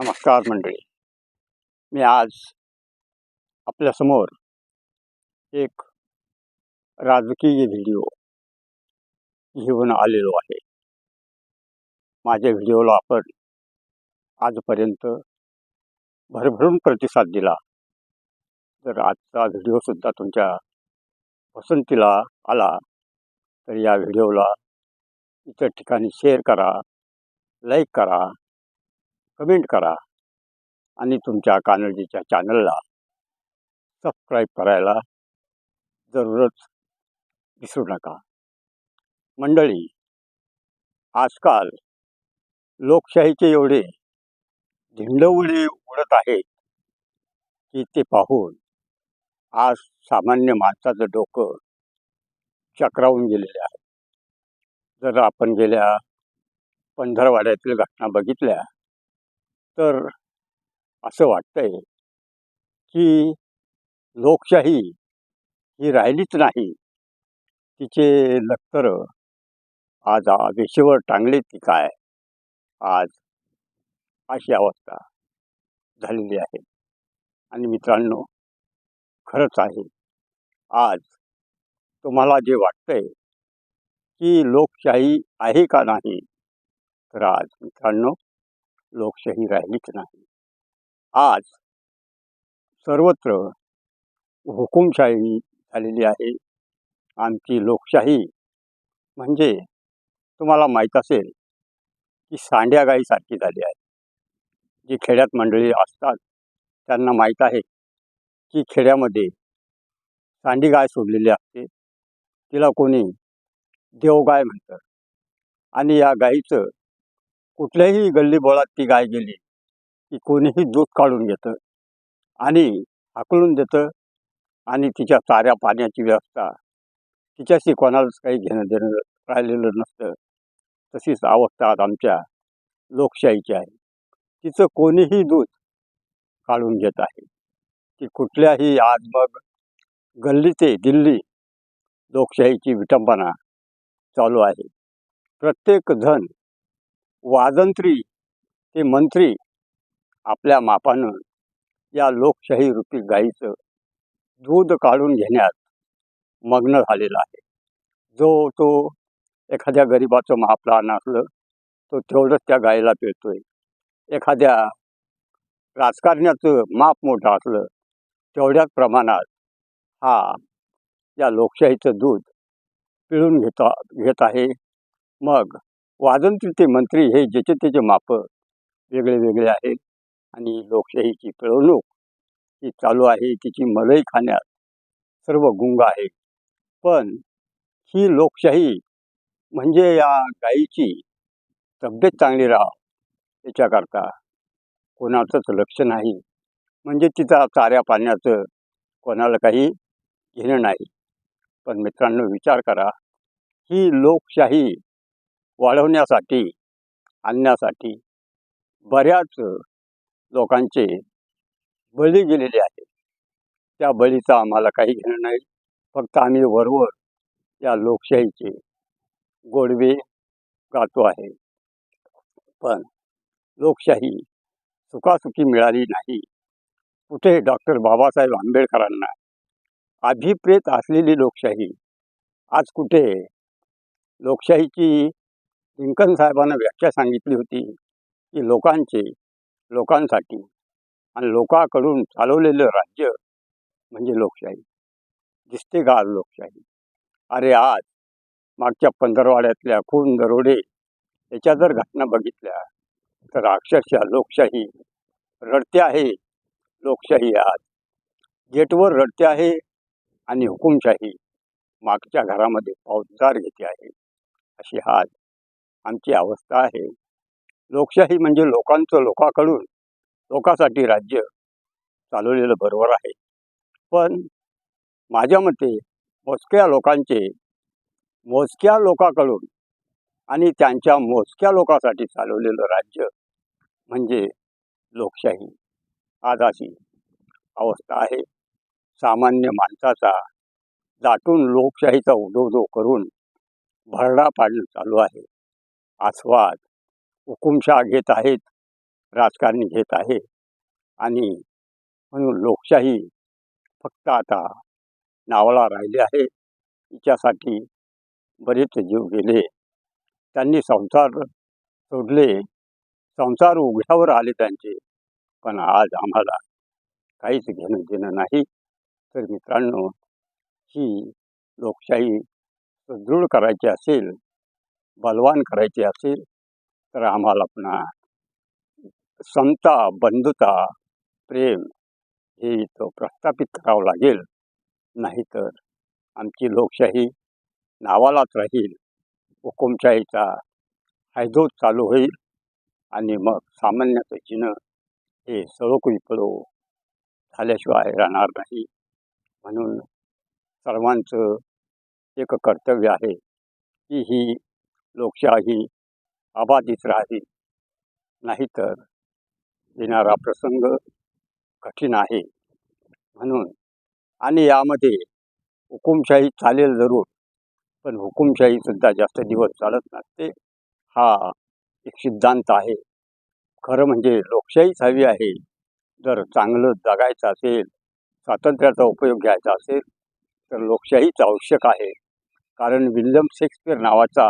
नमस्कार मंडळी. मी आज आपल्यासमोर एक राजकीय व्हिडिओ घेऊन आलेलो आहे. माझ्या व्हिडिओला आपण आजपर्यंत भरभरून प्रतिसाद दिला. जर आजचा व्हिडिओसुद्धा तुमच्या पसंतीला आला तर या व्हिडिओला इतर ठिकाणी शेअर करा लाईक करा कमेंट करा आणि तुमच्या कानडीच्या चॅनलला सबस्क्राईब करायला जरूरच विसरू नका. मंडळी आजकाल लोकशाहीचे एवढे धिंडवळे उडत आहेत की ते पाहून आज सामान्य माणसाचं डोकं चक्रावून गेलेले आहे. जर आपण गेल्या पंधरवाड्यातील घटना बघितल्या तर असं वाटतंय की लोकशाही ही राहिलीच नाही. तिचे लक्तर आज आ- वेशीवर टांगलेत की काय? आज अशी अवस्था झालेली आहे. आणि मित्रांनो खरंच आहे. आज तुम्हाला जे वाटतंय की लोकशाही आहे का नाही? तर आज मित्रांनो लोकशाही राहिलीच नाही. आज सर्वत्र हुकुमशाही झालेली आहे. आमची लोकशाही म्हणजे तुम्हाला माहीत असेल की सांड्या गाईसारखी झाली आहे. जी खेड्यात मंडळी असतात त्यांना माहीत आहे की खेड्यामध्ये सांडी गाय सोडलेली असते. तिला कोणी देवगाय म्हणतात आणि या गाईचं कुठल्याही गल्ली बोळात ती गाय गेली की कोणीही दूध काढून घेतं आणि हाकलून देतं आणि तिच्या चाऱ्या पाण्याची व्यवस्था तिच्याशी कोणालाच काही घेणं देणं राहिलेलं नसतं. तशीच अवस्था आज आमच्या लोकशाहीची आहे. तिचं कोणीही दूध काढून घेत आहे. ती कुठल्याही आज मग गल्ली ते दिल्ली लोकशाहीची विटंबना चालू आहे. प्रत्येक जण वाजंत्री ते मंत्री आपल्या मापानं या लोकशाही रूपी गाईचं दूध काढून घेण्यात मग्न झालेला आहे. जो तो एखाद्या गरिबाचं माप लहान असलं तो तेवढंच त्या गाईला पिळतोय. एखाद्या राजकारण्याचं माप मोठं असलं तेवढ्याच प्रमाणात हा या लोकशाहीचं दूध पिळून घेता घेत आहे. मग वाजंत्री ते मंत्री हे ज्याचे त्याचे मापं वेगळे वेगळे आहेत. आणि लोकशाहीची पिळवणूक ही चालू आहे. तिची मलई खाण्यात सर्व गुंग आहे. पण ही लोकशाही म्हणजे या गायीची तब्येत चांगली राहावं याच्याकरता कोणाचंच लक्ष नाही. म्हणजे तिचा चाऱ्या पाण्याचं कोणाला काही घेणं नाही. पण मित्रांनो विचार करा. ही लोकशाही वाढवण्यासाठी आणण्यासाठी बऱ्याच लोकांचे बळी गेलेले आहेत. त्या बळीचा आम्हाला काही घेणं नाही. फक्त आम्ही वरवर या लोकशाहीचे गोडवे गातो आहे. पण लोकशाही सुखासुखी मिळाली नाही. कुठे डॉक्टर बाबासाहेब आंबेडकरांना अभिप्रेत असलेली लोकशाही आज कुठे लोकशाहीची लिंकन साहेबांना व्याख्या सांगितली होती की लोकांचे लोकांसाठी आणि लोकांकडून चालवलेलं राज्य म्हणजे लोकशाही. दिसते का आज लोकशाही. अरे आज मागच्या पंधरवाड्यातल्या खून दरोडे याच्या जर घटना बघितल्या तर अक्षरशः लोकशाही रडते आहे. लोकशाही आज गेटवर रडते आहे आणि हुकुमशाही मागच्या घरामध्ये पावसार घेते आहे. अशी आज आमची अवस्था आहे. लोकशाही म्हणजे लोकांचं लोकांकडून लोकांसाठी राज्य चालवलेलं बरोबर आहे. पण माझ्या मते मोजक्या लोकांचे मोजक्या लोकांकडून आणि त्यांच्या मोजक्या लोकांसाठी चालवलेलं राज्य म्हणजे लोकशाही. आज अशी अवस्था आहे. सामान्य माणसाचा दाटून लोकशाहीचा उदोदो करून भरडा पाडणं चालू आहे. आस्वाद हुकुमशाह घेत आहेत राजकारणी घेत आहे आणि म्हणून लोकशाही फक्त आता नावाला राहिली आहे. तिच्यासाठी बरेच जीव गेले. त्यांनी संसार सोडले. संसार उघड्यावर आले त्यांचे. पण आज आम्हाला काहीच घेणं देणं नाही. तर मित्रांनो ही लोकशाही सुदृढ करायची असेल बलवान करायची असेल तर आम्हाला पुन्हा समता बंधुता प्रेम हे इथं प्रस्थापित करावं लागेल. नाहीतर आमची लोकशाही नावालाच राहील. हुकुमशाहीचा हैदोस चालू होईल आणि मग सामान्याचं जिणं हे सळो पळो झाल्याशिवाय राहणार नाही. म्हणून सर्वांचं एक कर्तव्य आहे की ही लोकशाही अबाधित राहील. नाहीतर येणारा प्रसंग कठीण आहे. म्हणून आणि यामध्ये हुकुमशाही चालेल जरूर पण हुकुमशाहीसुद्धा जास्त दिवस चालत नसते. हा एक सिद्धांत आहे. खरं म्हणजे लोकशाहीच हवी आहे. जर चांगलं जगायचं असेल स्वातंत्र्याचा उपयोग घ्यायचा असेल तर लोकशाहीच आवश्यक आहे. कारण विल्यम शेक्सपियर नावाचा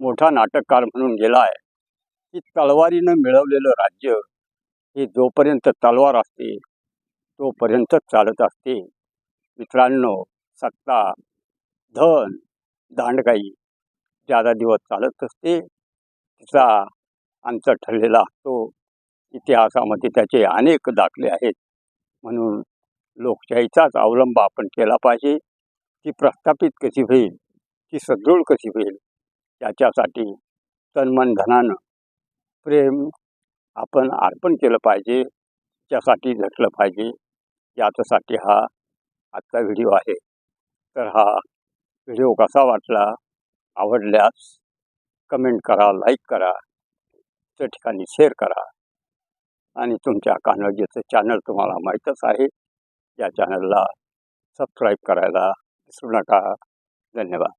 मोठा नाटककार म्हणून गेला आहे. की तलवारीनं मिळवलेलं राज्य हे जोपर्यंत तलवार असते तोपर्यंतच चालत असते. मित्रांनो सत्ता धन दांडगाई ज्यादा दिवस चालत असते तिचा आमचा ठरलेला असतो. इतिहासामध्ये त्याचे अनेक दाखले आहेत. म्हणून लोकशाहीचाच अवलंब आपण केला पाहिजे. ती प्रस्थापित कशी होईल? ती सदृढ कशी होईल? याच्यासाठी तन्मन धनानं प्रेम आपण अर्पण केलं पाहिजे त्यासाठी झटलं पाहिजे याच्यासाठी हा आजचा व्हिडिओ आहे. तर हा व्हिडिओ कसा वाटला आवडल्यास कमेंट करा लाईक करा त्या ठिकाणी शेअर करा. आणि तुमच्या कानडजीचं चॅनल तुम्हाला माहीतच आहे या चॅनलला सबस्क्राईब करायला विसरू नका. धन्यवाद.